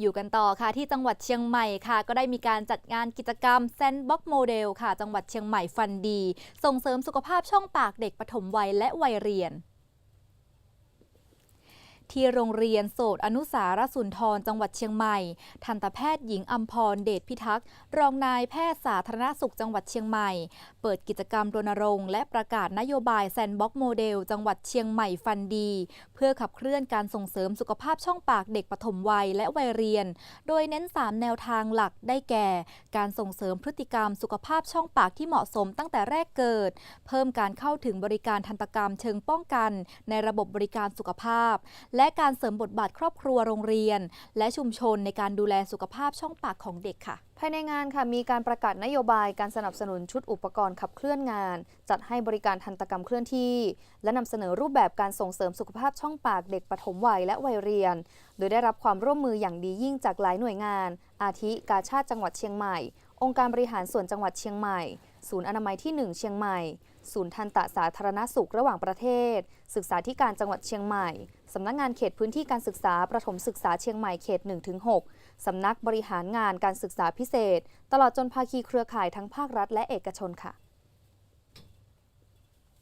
อยู่กันต่อค่ะที่จังหวัดเชียงใหม่ค่ะ ก็ได้มีการจัดงานกิจกรรมแซนบ็อกโมเดลค่ะ จังหวัดเชียงใหม่ฟันดี ส่งเสริมสุขภาพช่องปากเด็กปฐมวัยและวัยเรียน ที่โรงเรียนโสตอนุสารสุนทรจังหวัดเชียงใหม่ ทันตแพทย์หญิงอัมพรเดชพิทักษ์ รองนายแพทย์สาธารณสุขจังหวัดเชียงใหม่ เปิดกิจกรรมรณรงค์และประกาศนโยบายแซนบ็อกโมเดล จังหวัดเชียงใหม่ฟันดี เพื่อขับเคลื่อนการส่งเสริมสุขภาพช่องปากเด็กปฐมวัยและวัยเรียน โดยเน้น 3 แนวทางหลักได้แก่ การส่งเสริมพฤติกรรมสุขภาพช่องปากที่เหมาะสมตั้งแต่แรกเกิด เพิ่มการเข้าถึงบริการทันตกรรมเชิงป้องกัน ในระบบบริการสุขภาพ และและการเสริมบทบาทครอบครัวโรงเรียน และชุมชนในการดูแลสุขภาพช่องปากของเด็กค่ะ ภายในงานค่ะมีการประกาศนโยบายการสนับสนุนชุดอุปกรณ์ขับเคลื่อนงาน จัดให้บริการทันตกรรมเคลื่อนที่ และนำเสนอรูปแบบการส่งเสริมสุขภาพช่องปากเด็กปฐมวัยและวัยเรียน ดยได้รับความร่วมมืออย่างดียิ่งจากหลายหน่วยงาน อาทิกาชาติจังหวัดเชียงใหม่ องค์การบริหารส่วนจังหวัดเชียงใหม่ ศูนย์อนามัยที่ 1 เชียงใหม่ ศูนย์ทันตสาธารณสุขระหว่างประเทศ ศึกษาธิการจังหวัดเชียงใหม่ สำนักงานเขตพื้นที่การศึกษาประถมศึกษาเชียงใหม่เขต 1-6 สำนักบริหารงานการศึกษาพิเศษ ตลอดจนภาคีเครือข่ายทั้งภาครัฐและเอกชนค่ะ